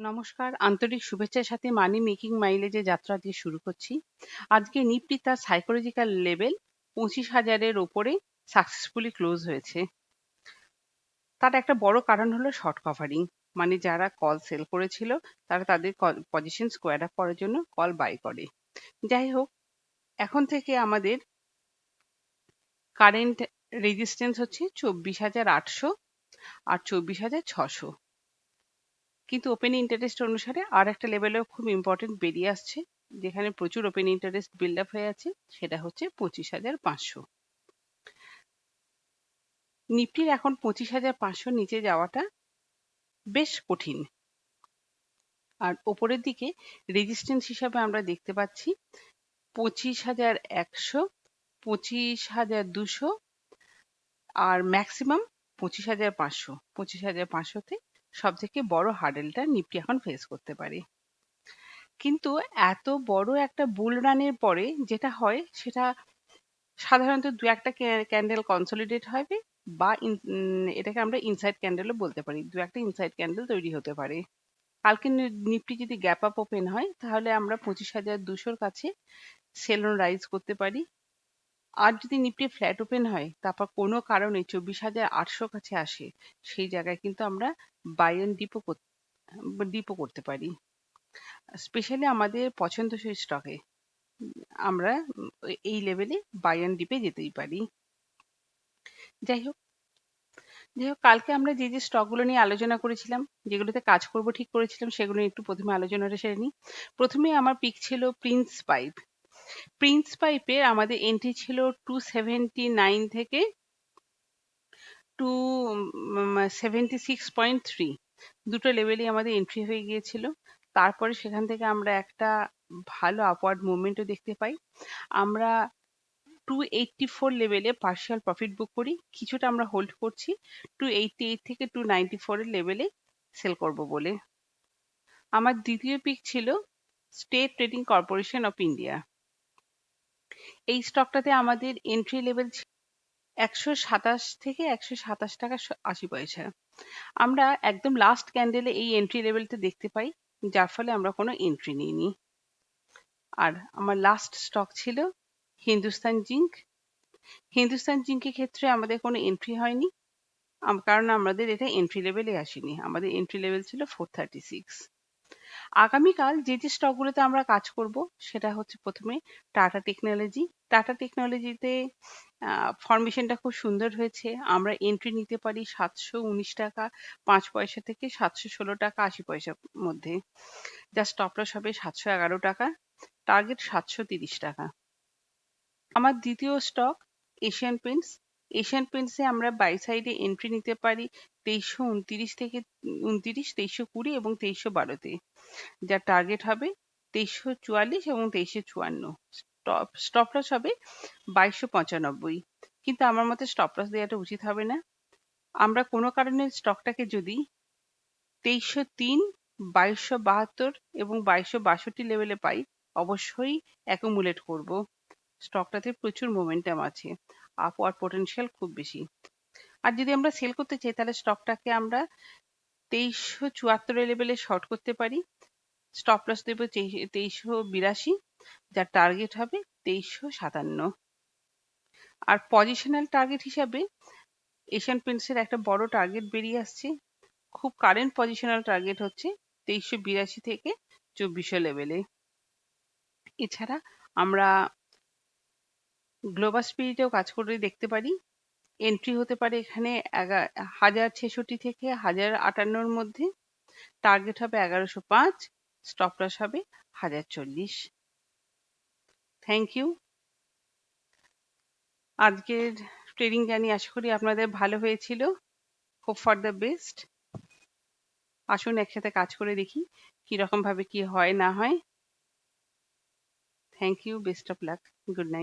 নমস্কার, আন্তরিক শুভেচ্ছার সাথে মানি মেকিং মাইলেজে যাত্রা দিয়ে শুরু করছি। আজকে নিফটি তার সাইকোলজিক্যাল লেভেল পঁচিশ হাজারের ওপরে সাকসেসফুলি ক্লোজ হয়েছে। তার একটা বড় কারণ হলো শর্ট কভারিং মানে যারা কল সেল করেছিল, তারা তাদের পজিশন স্কোয়ার আপ করার জন্য কল বাই করে। যাই হোক, এখন থেকে আমাদের কারেন্ট রেজিস্ট্যান্স হচ্ছে চব্বিশ হাজার আটশো আর চব্বিশ হাজার ছশো। কিন্তু ওপেন ইন্টারেস্ট অনুসারে আর একটা লেভেলেও খুব ইম্পর্টেন্ট বেরিয়ে আসছে, যেখানে প্রচুর ওপেন ইন্টারেস্ট বিল্ড আপ হয়ে আছে, সেটা হচ্ছে পঁচিশ হাজার পাঁচশো। নিফটির এখন পঁচিশ হাজার পাঁচশো নিচে যাওয়াটা বেশ কঠিন। আর ওপরের দিকে রেজিস্ট্যান্স হিসাবে আমরা দেখতে পাচ্ছি পঁচিশ হাজার একশো, পঁচিশ হাজার দুশো আর ম্যাক্সিমাম পঁচিশ হাজার পাঁচশো। পঁচিশ হাজার পাঁচশোতে সব থেকে বড় হার্ডেলটা নিফটি এখন ফেস করতে পারে। কিন্তু এত বড় একটা বুল রানের পরে যেটা হয়, সেটা সাধারণত দু একটা ক্যান্ডেল কনসলিডেট হবে বা এটাকে আমরা ইনসাইড ক্যান্ডেলও বলতে পারি। দু একটা ইনসাইড ক্যান্ডেল তৈরি হতে পারে। কালকে নিফটি যদি গ্যাপ আপ ওপেন হয়, তাহলে আমরা পঁচিশ হাজার দুশোর কাছে সেলন রাইজ করতে পারি। আর যদি নিফটি ফ্ল্যাট ওপেন হয়, তারপর কোনো কারণে চব্বিশ হাজার আটশো কাছে আসে, সেই জায়গায় কিন্তু আমরা বাই ডিপো ডিপো করতে পারি। স্পেশালি আমাদের পছন্দসই স্টকে আমরা এই লেভেলে বাই ডিপে যেতেই পারি। যাই হোক যাই হোক, কালকে আমরা যে যে স্টকগুলো নিয়ে আলোচনা করেছিলাম, যেগুলোতে কাজ করব ঠিক করেছিলাম, সেগুলো একটু প্রথমে আলোচনাটা সেরে নিই। প্রথমে আমার পিক ছিল প্রিন্স পাইপ প্রিন্স পাইপের আমাদের এন্ট্রি ছিল টু সেভেন্টি নাইন থেকে two seventy six point three দুটো লেভেলই আমাদের এন্ট্রি হয়ে গিয়েছিল। তারপরে সেখান থেকে আমরা একটা ভালো আপওয়ার্ড মুভমেন্টও দেখতে পাই। আমরা টু এইটটি ফোর লেভেলে পার্শিয়াল প্রফিট বুক করি। কিছুটা আমরা হোল্ড করছি। টু এইটটি এইট থেকে টু নাইনটি ফোরের লেভেলে সেল করব বলে। আমার দ্বিতীয় পিক ছিল state trading corporation of India এই স্টকটাতে আমাদের এন্ট্রি লেভেল একশো সাতাশ থেকে একশো সাতাশ টাকা আশি পয়সা। আমরা একদম লাস্ট ক্যান্ডেলে এই এন্ট্রি লেভেলটা দেখতে পাই, যার ফলে আমরা কোনো এন্ট্রি নিইনি। আর আমার লাস্ট স্টক ছিল হিন্দুস্তান জিঙ্ক। হিন্দুস্তান জিঙ্কের ক্ষেত্রে আমাদের কোনো এন্ট্রি হয়নি কারণ আমাদের এটা এন্ট্রি লেভেলে আসেনি। আমাদের এন্ট্রি লেভেল ছিল ফোর থার্টি সিক্স আগামীকাল যে যে স্টকগুলোতে আমরা কাজ করব, সেটা হচ্ছে প্রথমে টাটা টেকনোলজি। টাটা টেকনোলজিতে ফরমেশনটা খুব সুন্দর হয়েছে। আমরা এন্ট্রি নিতে পারি সাতশো উনিশ টাকা, পাঁচ পয়সা থেকে সাতশো ষোলো টাকা, আশি পয়সার মধ্যে। যা স্টপ লস হবে সাতশো এগারো টাকা টার্গেট সাতশো তিরিশ টাকা। আমার দ্বিতীয় স্টক এশিয়ান পেন্টস এশিয়ান পেন্টসে আমরা বাই সাইডে এন্ট্রি নিতে পারি তেইশশো উনত্রিশ থেকে উনত্রিশ, তেইশশো কুড়ি এবং তেইশশো বারোতে যার টার্গেট হবে তেইশশো চুয়াল্লিশ এবং তেইশশো চুয়ান্ন। স্টপ স্টপ লস হবে বাইশশো পঁচানব্বই। কিন্তু আমার মতে স্টপ লস দেওয়াটা উচিত হবে না। আমরা কোনো কারণে স্টকটাকে যদি তেইশশো তিন, বাইশশো বাহাত্তর এবং বাইশশো বাষট্টি লেভেলে পাই, অবশ্যই অ্যাকুমুলেট করব। স্টকটাতে প্রচুর মোমেন্টাম আছে আপওয়ার্ড পোটেনশিয়াল খুব বেশি। আর যদি আমরা সেল করতে চাই, তাহলে স্টকটাকে আমরা তেইশশো চুয়াত্তরের লেভেলে শর্ট করতে পারি। স্টপ লস দেবো তেইশশো বিরাশি, যার টার্গেট হবে তেইশশো সাতান্ন। আর পজিশনাল টার্গেট হিসাবে এশিয়ান পেন্টসের একটা বড় টার্গেট বেরিয়ে আসছে। খুব কারেন্ট পজিশনাল টার্গেট হচ্ছে তেইশশো বিরাশি থেকে চব্বিশশো লেভেলে এছাড়া আমরা গ্লোবাল স্পিরিটেও কাজ করে দেখতে পারি। এন্ট্রি হতে পারে এখানে হাজার ছেষট্টি থেকে হাজার আটান্নর মধ্যে। টার্গেট হবে এগারোশো পাঁচ স্টপ লস হবে হাজার চল্লিশ। থ্যাংক ইউ আজকের ট্রেডিং জানি আশা করি আপনাদের ভালো হয়েছিল। হোপ ফর দ্য বেস্ট আসুন একসাথে কাজ করে দেখি কীরকমভাবে কি হয় না হয়। Thank you best of luck good night